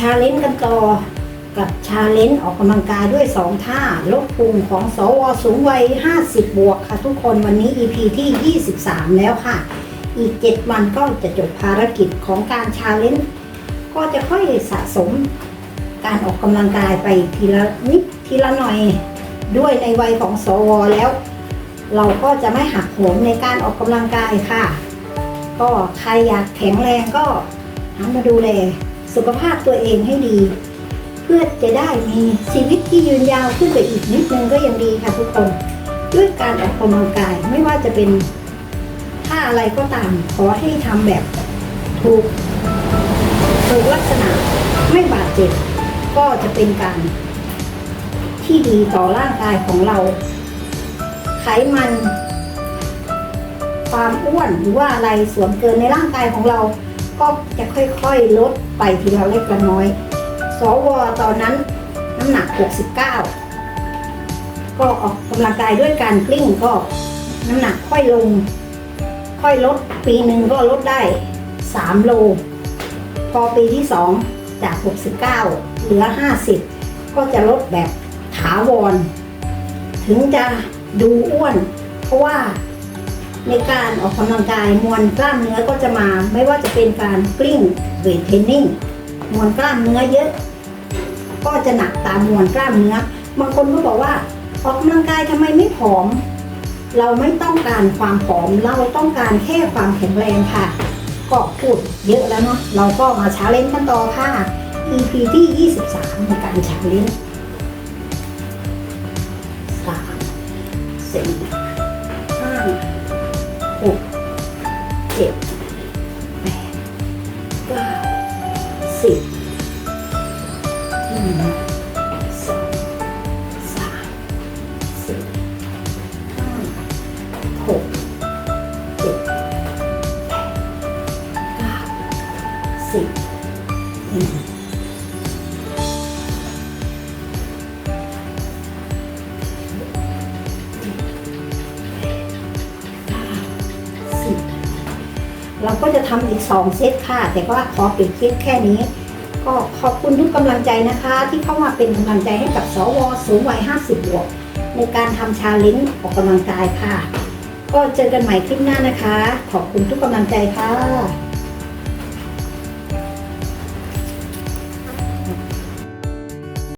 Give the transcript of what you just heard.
ชาเลนจ์กันต่อกับชาเลนจ์ออกกำลังกายด้วย 2 ท่าลดพุงของสวสูงวัย 50 บวกค่ะทุกคนวันนี้ EP ที่ 23 แล้วค่ะ อีก 7 วันก็จะจบภารกิจของการชาเลนจ์ก็จะค่อยสะสมการออกกำลังกายไปทีละนิดทีละหน่อยด้วยในวัยของสวแล้ว เราก็จะไม่หักโหมในการออกกำลังกายค่ะ ก็ใครอยากแข็งแรงก็หันมาดูแล สุขภาพตัวเองให้ดี เพื่อจะได้มีชีวิตที่ยืนยาวขึ้นไปอีกนิดนึงก็ยังดีค่ะทุกคน ด้วยการออกกำลังกายไม่ว่าจะเป็นท่าอะไรก็ตาม ขอให้ทำแบบถูกถูกลักษณะไม่บาดเจ็บ ก็จะเป็นการ ที่ดีต่อร่างกายของเรา ไขมัน ความอ้วนหรือว่าอะไรส่วนเกินในร่างกายของเรา ก็จะค่อยๆ ลดไปทีละเล็กละน้อย สวตอนนั้นน้ำหนัก 69 ก็ออกกำลังกายด้วยการกลิ้งก็น้ำหนักค่อยลง ค่อยลดปีหนึ่งก็ลดได้ 3 โล พอปีที่ 2 จาก 69 เหลือ 50 ก็จะลดแบบถาวร ถึงจะดูอ้วน เพราะว่า ในการออกกำลังกายมวลกล้ามเนื้อก็จะมา ไม่ว่าจะเป็นการกลิ้งเวทเทรนนิ่งมวลกล้ามเนื้อเยอะ ก็จะหนักตามมวลกล้ามเนื้อบางคนก็บอกว่าออกกำลังกายทำไมไม่ผอม เราไม่ต้องการความผอมเราต้องการแค่ความแข็งแรงค่ะก็พูดเยอะแล้วเนาะเราก็มาชาเลนจ์กันต่อค่ะ EP ที่ 23 ในการชาเลนจ์สามสี่ห้า หกเจ็ดแปดเก้าสิบหนึ่งสองสามสี่ห้าหกเจ็ดแปดเก้าสิบหนึ่ง เราก็จะทำอีก 2 เซตค่ะ แต่ว่าขอปิดคลิปแค่นี้ ก็ขอบคุณทุกกำลังใจนะคะ ที่เข้ามาเป็นกำลังใจให้กับสวสูงวัย 50 บวก ในการทำชาเลนจ์ออกกำลังกายค่ะ ก็เจอกันใหม่คลิปหน้านะคะ ขอบคุณทุกกำลังใจค่ะ